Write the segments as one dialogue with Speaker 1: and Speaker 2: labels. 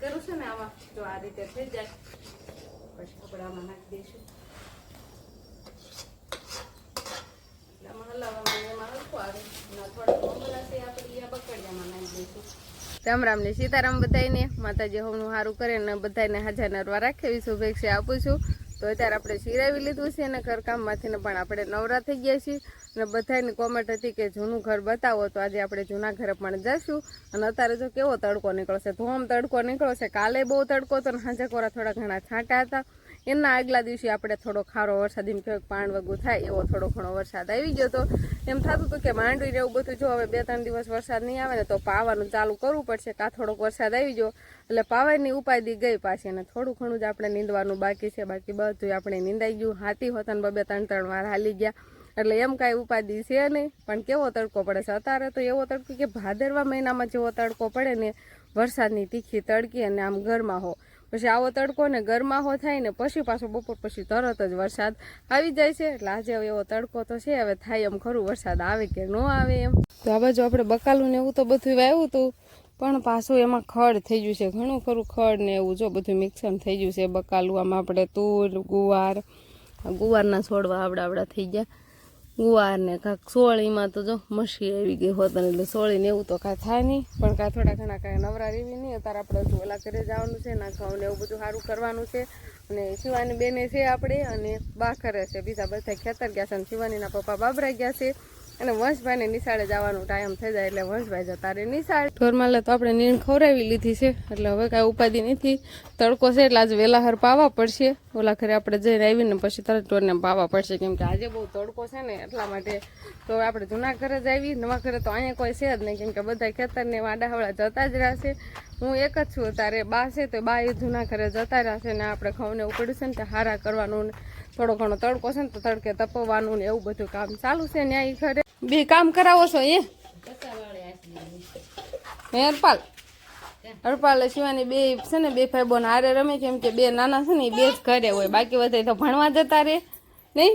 Speaker 1: કરું છું ને આમાં તો આ રીતે થઈ જાય. પછી કપડામાં નાખી દઈશું. ને સીતારામ બધાને માતાજી હોમનું સારું કરે ને બધાને હાજર નરવા રાખે એવી શુભેચ્છા આપું છું. તો અત્યારે આપણે સિરાવી લીધું છે અને ઘરકામમાંથી ને પણ આપણે નવરા થઈ ગયા છીએ. અને બધાની કોમેન્ટ હતી કે જૂનું ઘર બતાવો, તો આજે આપણે જૂના ઘરે પણ જઈશું અને અત્યારે જો કેવો તડકો નીકળશે, ધોમ તડકો નીકળશે કાલે બહુ તડકો હતો ને સાંજે કોરા થોડા ઘણા છાંટા હતા. એના આગલા દિવસે આપણે થોડો ખારો વરસાદ, એમ કહેવાય પાણ વગું થાય, એવો થોડો ઘણો વરસાદ આવી ગયો તો એમ થતું હતું કે માંડવી રહેવું બધું જો હવે બે ત્રણ દિવસ વરસાદ નહીં આવે ને તો પાવાનું ચાલુ કરવું પડશે, કાં થોડોક વરસાદ આવી ગયો. એટલે પાવાની ઉપાધિ ગઈ પાછી અને થોડું ઘણું જ આપણે નીંદવાનું બાકી છે, બાકી બધું આપણે નીંદાઈ ગયું. હાથી હોતા ને બબે ત્રણ ત્રણ વાર હાલી ગયા. એટલે એમ કાંઈ ઉપાધિ છે નહીં. પણ કેવો તડકો પડે છે? અત્યારે તો એવો તડકો કે ભાદરવા મહિનામાં જેવો તડકો પડે ને વરસાદની તીખી તડકી અને આમ ઘરમાં હો. પછી આવો તડકો ને ગરમાહો થાય ને પછી પાછો બપોર પછી તરત જ વરસાદ આવી જાય છે. એટલે આજે એવો તડકો તો છે, હવે થાય એમ ખરું, વરસાદ આવે કે ન આવે એમ. તો આ બાજુ આપણે બકાલું ને એવું તો બધું વાવ્યું હતું પણ પાછું એમાં ખડ થઈ ગયું છે, ઘણું ખરું ખડ ને એવું જો બધું મિક્સન થઈ ગયું છે બકાલું, આમાં આપણે તુર ગુવાર ગુવારના છોડવા આવડા આવડા થઈ ગયા. ગુવાર ને કાંક સોળીમાં તો જો મશી આવી ગઈ હોત એટલે સોળીને એવું તો કાંઈ થાય નહીં. પણ કાંઈ થોડા ઘણા કાંઈ નવરા રેવી નહીં. અત્યારે આપણે હજુ ઓલા ઘરે જવાનું છે નાખવાનું એવું બધું સારું કરવાનું છે. અને શિવાની બેને છે આપણે અને બા કરે છે. બીજા બધા ખેતર ગયા છે અને શિવાનીના પપ્પા બાબરા ગયા છે. અને વંશભાઈને નિશાળે જવાનું ટાઈમ થઈ જાય એટલે વંશભાઈ જતા રહે. નિશાળે. ઢોરમાલે તો આપણે નીણ ખવડાવી લીધી છે. એટલે હવે કાંઈ ઉપાધિ નથી. તડકો છે એટલે આજે વહેલા હર પાવા પડશે. ઓલા ઘરે આપણે જઈને આવીને પછી તરત ઢોરને પાવા પડશે. કેમ કે આજે બહુ તડકો છે ને એટલા માટે તો આપણે જૂના ઘરે જ આવી નવા ઘરે તો અહીંયા કોઈ છે જ નહીં. કેમ કે બધા ખેતરને વાડાહવડા જતા જ રહેશે. હું એક જ છું તારે બા છે તો બા એ જૂના ઘરે જતા રહેશે ને આપણે ઘઉંને ઉપડ્યું છે ને તે હારા કરવાનું થોડો ઘણો તડકો છે ને તો તડકે તપવાનું ને એવું બધું કામ ચાલુ છે ને ઘરે. બે કામ કરાવો છો એ? હરપાલ. હરપાલ શિવાની બે છે ને બે ભાઈ બોન હારે રમે કેમ કે બે નાના છે ને એ બે જ ઘરે હોય. બાકી બધા તો ભણવા જતા રે. નહીં?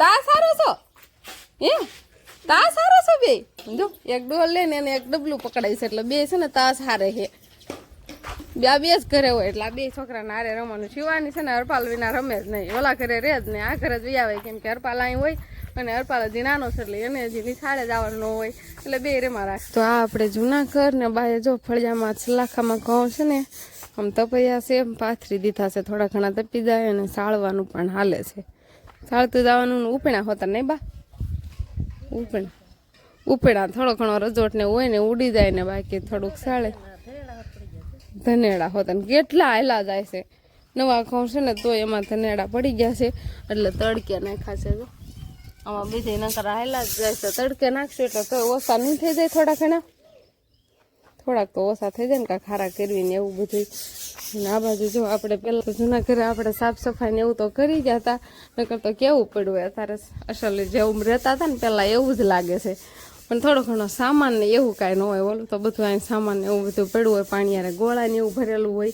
Speaker 1: તા સારો છો? હે? તા સારો છો બે? જો, એક ડોલ લે ને એને એક ડબલું પકડાય છે, એટલે બે છે ને તાસ હારે છે. બે બે જ ઘરે હોય એટલે આ બે છોકરા નારે રમવાનું. શિવાની છે ને હરપાલ વિના રમે જ નહીં. ઓલા ઘરે રહે જ નહીં. આ ઘરે જ આવે કેમ કે હરપાલ અહીં હોય અને હરપાલ હજી નાનો છે એટલે એને હજી નિશાળે ન હોય. એટલે બે રેમાં રાખે. તો આ આપણે જૂના ઘર ને બાય જો ફળિયામાં છલાખામાં ઘઉં છે ને, આમ તપૈયા છે, એમ પાથરી દીધા છે. થોડા ઘણા તપી જાય અને સાળવાનું પણ હાલે છે. સાળતું જવાનું ઉપેણા હોતા નહીં બા? ઉપેણા. ઉપેણા. થોડો ઘણો રજોટ ને હોય ને ઉડી જાય ને બાકી થોડુંક સાળે. ધનેડા હોતા કેટલા આયલા જાય છે. નવા ખાઉં છે ને તો એમાં ધનેડા પડી ગયા છે. એટલે તડકે નાખ્યા છે આમાં બીજી નકર આયલા જ જાય છે. તડકે નાખશું એટલે તો ઓછા નહીં થઈ જાય થોડા ઘણા. થોડાક તો ઓછા થઈ જાય ને કાંઈ ખારા કરવી ને એવું બધું આ બાજુ જો આપણે પહેલાં જૂના ઘરે આપણે સાફ સફાઈ ને એવું તો કરી ગયા હતા. નકર તો કેવું પડ્યું અત્યારે અસલ જેવું રહેતા હતા ને પહેલાં એવું જ લાગે છે. પણ થોડો ઘણો સામાન ને એવું કાંઈ ન હોય ઓલું તો બધું અહીં સામાન એવું બધું પડ્યું હોય, પાણી યારે ગોળા ને એવું ભરેલું હોય.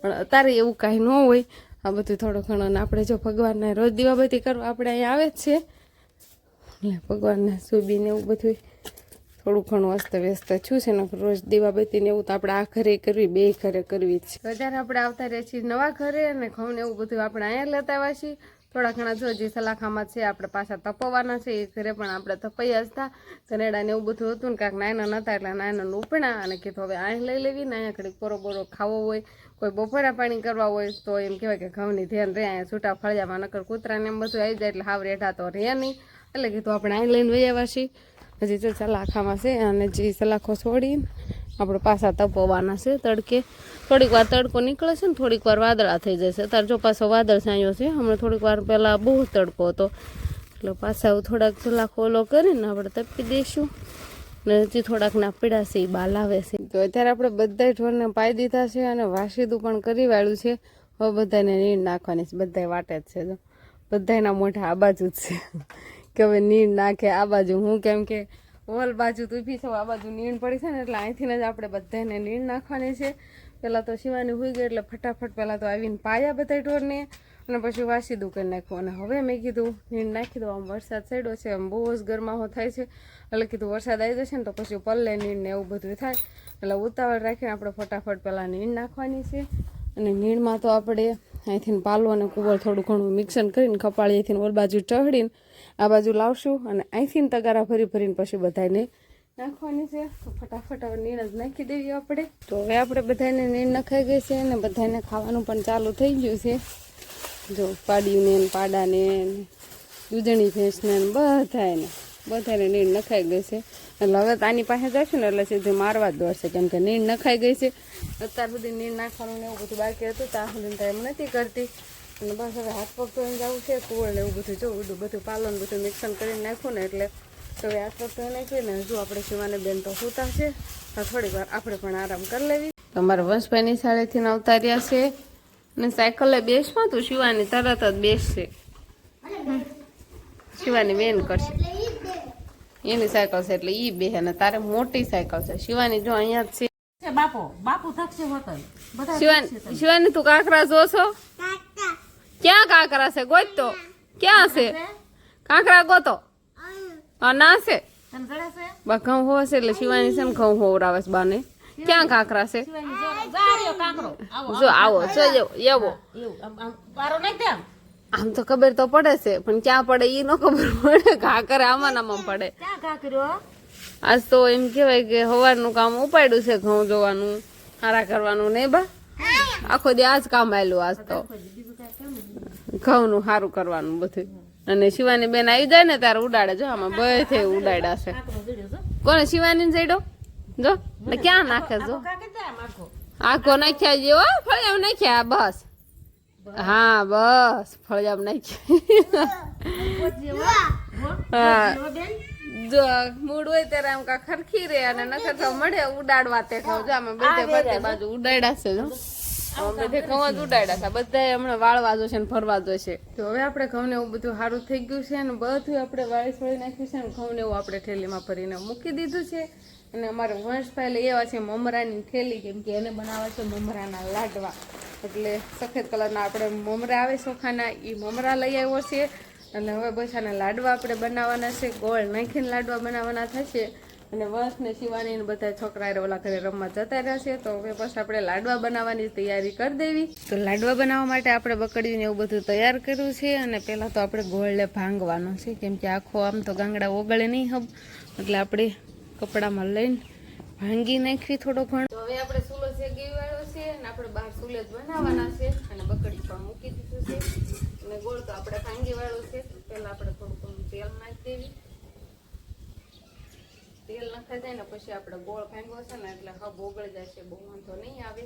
Speaker 1: પણ અત્યારે એવું કાંઈ ન હોય. આ બધું થોડો ઘણો ને આપણે જો ભગવાનને રોજ દીવાબત્તી કરવા આપણે અહીં આવે જ છે. એટલે ભગવાનને સુબીને એવું બધું થોડું ઘણું અસ્ત વ્યસ્ત છું છે. ને રોજ દીવાબત્તી ને એવું તો આપણે આ ઘરે કરવી, બે ઘરે કરવી જ છે. વધારે આપણે આવતા રહીએ છીએ નવા ઘરે અને ઘઉં એવું બધું આપણે અહીંયા લેતા આવ્યા છીએ. થોડા ઘણા જો જે સલાખામાં છે, આપણે પાછા તપવાના છે, એ ઘરે પણ આપણે તપાઈ હતા કનેડા ને એવું બધું હતું ને કાંઈક નાના નહોતા એટલે નાયનાનું ઉપણા અને કીધું, હવે અહીં લઈ લેવી ને અહીંયા ઘડીક પોરો બોરો ખાવો હોય, કોઈ બપોરા પાણી કરવા હોય, તો એમ કહેવાય કે ઘઉંની ધ્યાન રહે અહીંયા છૂટા ફળિયામાં, નકર કૂતરાને એમ બધું આવી જાય એટલે હાવ રેઠા તો રહે નહીં. એટલે કીધું, આપણે અહીં લઈને આવ્યા છીએ હજી જો સલાખામાં છે અને જે સલાખો છોડીને આપણે પાછા તપવાના છે, તડકે થોડીક વાર તડકો નીકળે છે ને થોડીક વાર વાદળા થઈ જશે તાર જો પાછો વાદળ છાંયો છે, હમણાં થોડીક વાર પહેલાં બહુ તડકો હતો. એટલે પાછા થોડાક સલાખો ઓલો કરીને આપણે તપી દઈશું. ને હજી થોડાક ના પીડા છે એ બાલ આવે છે. તો અત્યારે આપણે બધા ઢોરને પાઈ દીધા છે અને વાસીદું પણ કરી વાળ્યું છે. હવે બધાને નીર નાખવાની છે બધા વાટે જ છે તો બધાના મોઢા આ બાજુ જ છે. કે હવે નીર નાખે આ બાજુ. હું કેમ કે હોલ બાજુ તો ઊભી છું આ બાજુ નીણ પડી છે ને, એટલે અહીંથી જ આપણે બધાને નીણ નાખવાની છે. પહેલાં તો શિવાની હોઈ ગઈ, એટલે ફટાફટ પહેલાં તો આવીને પાયા બધા ઢોરને, અને પછી વાસી દું કરી નાખવું અને હવે મેં કીધું, નીણ નાખી દો, આમ વરસાદ સડ્યો છે, આમ બહુ જ ગરમાહો થાય છે. એટલે કીધું, વરસાદ આવી જશે ને તો પછી પલ્લે નીણ ને એવું બધું થાય. એટલે ઉતાવળ રાખીને આપણે ફટાફટ પહેલાં નીણ નાખવાની છે. અને નીણમાં તો આપણે અહીંથી પાલો અને કુવર થોડું ઘણું મિક્સન કરીને ખપાળીએથી ઓલ બાજુ ચઢીને આ બાજુ લાવશું અને અહીંથી તગારા ભરી ભરીને પછી બધાને નાખવાની છે. તો ફટાફટ હવે નીણ જ નાખી દેવી આપણે. તો હવે આપણે બધાને નીણ નખાઈ ગઈ છે અને બધાને ખાવાનું પણ ચાલુ થઈ ગયું છે. જો પાડીને પાડાને દૂધણી ભેંસને બધાને બધાને નીણ નખાઈ ગઈ છે. એટલે હવે આની પાસે જશું ને એટલે સીધું મારવા જ દોડશે, કેમ કે નીણ નખાઈ ગઈ છે. અત્યાર સુધી નીણ નાખવાનું ને એવું બધું બાકી હતું, ત્યાં સુધી એમ નથી કરતી. અને બસ હવે હાથ પગ ધોઈને જવું છે કુવળ ને એવું બધું જો બધું બધું પાલન બધું મિક્સન કરીને નાખ્યું ને એટલે તો હવે હાથ પગ ધોઈ નાખીએ ને હજુ આપણે શિવાને બેન તો સૂતા છે તો થોડીક વાર આપણે પણ આરામ કરી લેવી. તમારા વંશભાઈની શાળેથી આવતા રહ્યા છે અને સાયકલે બેસમાં તું શિવાની તરત જ બેસશે. શિવાની બેન કરશે. એની સાયકલ છે એટલે ઈ બે અને તારે મોટી સાયકલ છે. શિવાની જો અહીંયા જ છે.
Speaker 2: બાપો બાપુ થકશે
Speaker 1: શિવાની શિવાની તું કાંકરા જોશો? ક્યાં કાંકરા છે ગોત તો ક્યાં છે? કાંકરા ગોતો. ના છે.
Speaker 2: ઘઉં હોવે છે
Speaker 1: એટલે શિવાની છે ને ઘઉં હોવરાવે છે બાને. ક્યાં કાંકરા છે?
Speaker 2: જો આવો
Speaker 1: જો એવો.
Speaker 2: આમ આમ આમ?
Speaker 1: આમ તો ખબર તો પડે છે પણ ક્યાં પડે એ ન ખબર પડે. કાંકરે આમાં નામાં પડે. આજ તો એમ કહેવાય કે સવારનું કામ ઉપાડ્યું છે ઘઉં જોવાનું હારા કરવાનું નહીં બા? આખો દે આજ કામ આવેલું આજ તો. ઘઉંનું સારું કરવાનું બધું. અને શિવાની બેન આવી જાય ને ત્યારે ઉડાડે. જો આમાં બધે ઉડાડ્યા છે. કોને શિવાની જઈડો જો ક્યાં નાખે જો?
Speaker 2: આખો
Speaker 1: નાખ્યા જેવો ફળિયામ નાખ્યા બસ. હા બસ ફળિયામ નાખ્યા. જો મૂડ હોય ત્યારે આમ કા ખરખી રે અને નખર તો મળે ઉડાડવા તે ખાવ જો આમાં બધે બધે બાજુ ઉડાડ્યા છે જો. આમાં બધે ઘઉં જ ઉડાડ્યા હતા બધાએ હમણાં વાળવા જોશે ને ફરવા છે તો હવે આપણે ઘઉંને એવું બધું સારું થઈ ગયું છે અને બધું આપણે વાળી છોડી નાખ્યું છે અને ઘઉંને એવું આપણે થેલીમાં ભરીને મૂકી દીધું છે. અને અમારે વંશભાઈ લઈ આવ્યા છે મમરાની થેલી કેમ કે એને બનાવે છે મમરાના લાડવા. એટલે સફેદ કલરના આપણે મમરા આવે ચોખાના એ મમરા લઈ આવ્યો છે. અને હવે બસ આના લાડવા આપણે બનાવવાના છે ગોળ નાખીને લાડવા બનાવવાના થશે. અને વંશ ને શિવાની ને બધા છોકરા ઓલા ઘરે રમવા જતા રહેશે, તો હવે બસ આપણે લાડવા બનાવવાની તૈયારી કરી દેવી. તો લાડવા બનાવવા માટે આપણે બકડીને એવું બધું તૈયાર કર્યું છે અને પહેલાં તો આપણે ગોળને ભાંગવાનો છે, કેમ કે આખો આમ તો ગાંગડા ઓગળે નહીં હબ એટલે આપણે કપડામાં લઈને ભાંગી નાખવી થોડો ઘણો. તો હવે આપણે સુલો છે ગીવાળો છે અને આપણે બહાર સુલે જ બનાવવાના છે અને બકડી પણ મૂકી દીધું છે. અને ગોળ તો આપણે ભાંગી વાળો છે પહેલાં આપણે થોડું ઘણું તેલ નાખી દેવી. તેલ નખાઈ જાય ને પછી આપણે ગોળ ભાંગ્યો છે ને એટલે હબ ઓગળી જાય છે, બહુ વાંધો નહીં આવે.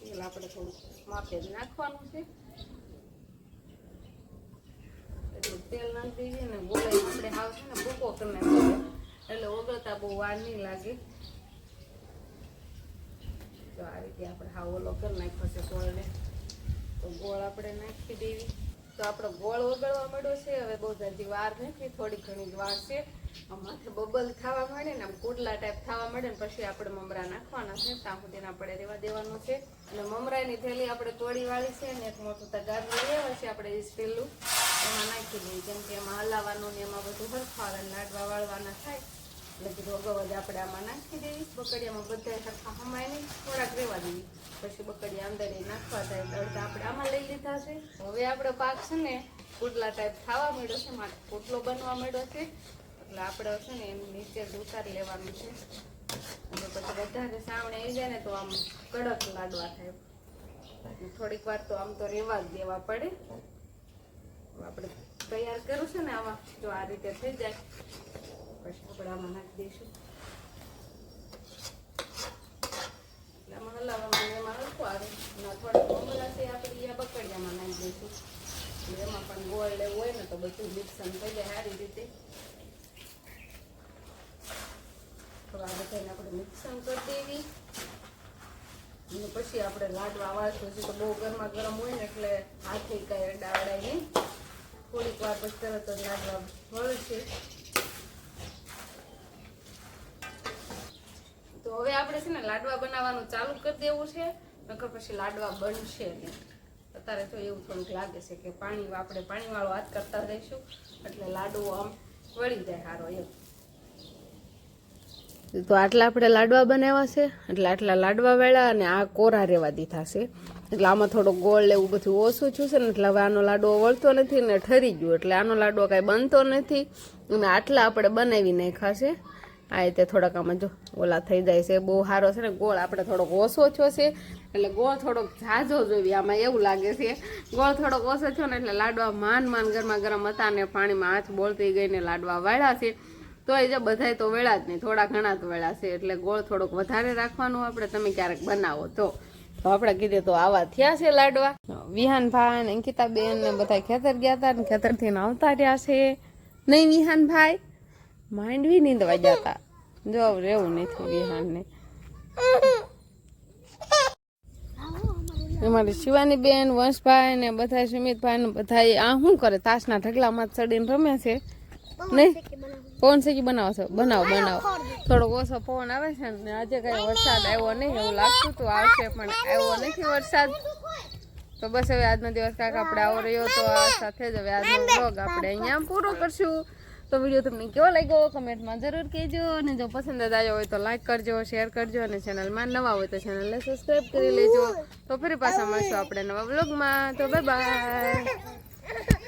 Speaker 1: તેલ આપણે થોડું માપે જ નાખવાનું છે. તેલ નાખી દઈએ ને ગોળાઈ આપણે હાવ છે ને ભૂકો કરી એટલે ઓગળતા બહુ વાર નહીં લાગે. તો આ રીતે આપણે હાવ ઓલો કરી નાખ્યો છે ગોળને. તો ગોળ આપણે નાખી દેવી. તો આપણો ગોળ ઓગળવા મળ્યો છે, હવે બહુ જલ્દી વાર નથી, થોડી ઘણી જ વાર છે. માથે બબલ થવા મળે ને આમ કુડલા ટાઈપ થવા મળે ને પછી આપણે મમરા નાખવાના છે ત્યાં સુધી આપણે રેવા દેવાનું છે. અને મમરાની થેલી આપણે તોડી વાળી છે ને એક મોટું તગાર લઈ છે, આપણે એ સ્ટીલનું એમાં નાખી દઈએ. કેમ કે એમાં હલાવવાનું ને એમાં બધું હરખા આવે લાડવા વાળવાના થાય. એટલે કીધું અગાઉ આપણે આમાં નાખી દેવી. બકડિયામાં બધા સરખા હમાય નહીં થોડાક રેવા દેવી. પછી બકડિયા અંદર નાખવા થાય અડધા આપણે આમાં લઈ લીધા છે. હવે આપણે પાક છે ને પુડલા ટાઈપ ખાવા મળ્યો છે, માથે કુટલો બનવા મળ્યો છે. એટલે આપણે છે ને એમ નીચે જ ઉતારી લેવાનું છે. અને પછી વધારે સાવણે આવી જાય ને તો આમ કડક લાડવા થાય. થોડીક વાર તો આમ તો રેવા જ દેવા પડે. આપણે તૈયાર કરું છે ને આમાં જો આ રીતે થઈ જાય. પછી આપણે આમાં નાખી દઈશું. એટલે આમાં હલાવવામાં એમાં હલકું આવે. અને થોડા મમરા છે, આપણે એ બકડિયામાં નાખી દઈશું. એમાં પણ ગોળ લેવું હોય ને તો બધું મિક્સન થઈ જાય સારી રીતે તો આ બધાને આપણે મિક્સન કરી દેવી અને પછી આપણે લાડવા વાળશું, હજી તો બહુ ગરમા ગરમ હોય ને એટલે હાથે કાંઈ અડાવડાય નહીં. થોડીક વાર પછી તરત જ લાડવા વળશે તો હવે આપણે છે ને લાડવા બનાવવાનું ચાલુ કરી દેવું છે, નકર પછી લાડવા બનશે નહીં. અત્યારે તો એવું થોડુંક લાગે છે કે પાણી, આપણે પાણીવાળો હાથ કરતા રહીશું, એટલે લાડુ આમ વળી જાય સારો એમ. તો આટલા આપણે લાડવા બનાવ્યા છે. એટલે આટલા લાડવા વેળા અને આ કોરા રેવા દીધા છે. એટલે આમાં થોડો ગોળ એવું બધું ઓછું છું છે ને એટલે હવે આનો લાડવો વળતો નથી ને ઠરી ગયો. એટલે આનો લાડવો કાંઈ બનતો નથી. અને આટલા આપણે બનાવી નાખ્યા છે. આ રીતે થોડાક આમાં જો ઓલા થઈ જાય છે. બહુ સારો છે ને ગોળ આપણે થોડોક ઓછો છો છે. એટલે ગોળ થોડોક ઝાઝો જોઈએ આમાં એવું લાગે છે. ગોળ થોડોક ઓછો છો ને એટલે લાડવા માન માન ગરમા ગરમ હતા ને પાણીમાં હાથ બોલતી ગઈને લાડવા વાળ્યા છે. તો એ જે બધાય તો વેળા જ નહીં થોડા ઘણા તો વેળા છે એટલે ગોળ થોડોક વધારે રાખવાનું આપણે તમે ક્યારેક બનાવો. તો તો આપણે કીધે તો આવા થયા છે લાડવા. વિહાનભાઈ ને અંકિતાબેન ને બધા ખેતર ગયા હતા ને ખેતરથી આવતા રહ્યા છે. નહીં વિહાનભાઈ માંડવી નીંદવા ગયા હતા જો હવે રહેવું નથી વિહાનને અમારી શિવાની બેન વંશભાઈ ને બધા સુમિતભાઈ ને બધા આ શું કરે? તાસના ઢગલામાં ચડીને રમે છે. નહીં? પવન શેકી બનાવો છો? બનાવો બનાવો. થોડો ઓછો પવન આવે છે ને આજે કઈ વરસાદ આવ્યો નહીં એવું લાગતું હતું આવશે પણ આવ્યો નથી વરસાદ. તો બસ હવે આજનો દિવસ કાંક આપણે આવો રહ્યો તો આ સાથે જ હવે આજનો વ્લોગ આપણે અહીંયા પૂરો કરશું. તો વીડિયો તમને કેવો લાગ્યો કમેન્ટમાં જરૂર કહેજો અને જો પસંદ જ આવ્યો હોય તો લાઈક કરજો શેર કરજો અને ચેનલમાં નવા હોય તો ચેનલને સબસ્ક્રાઈબ કરી લેજો. તો ફરી પાછા મળશું આપણે નવા વ્લોગમાં તો બાય બાય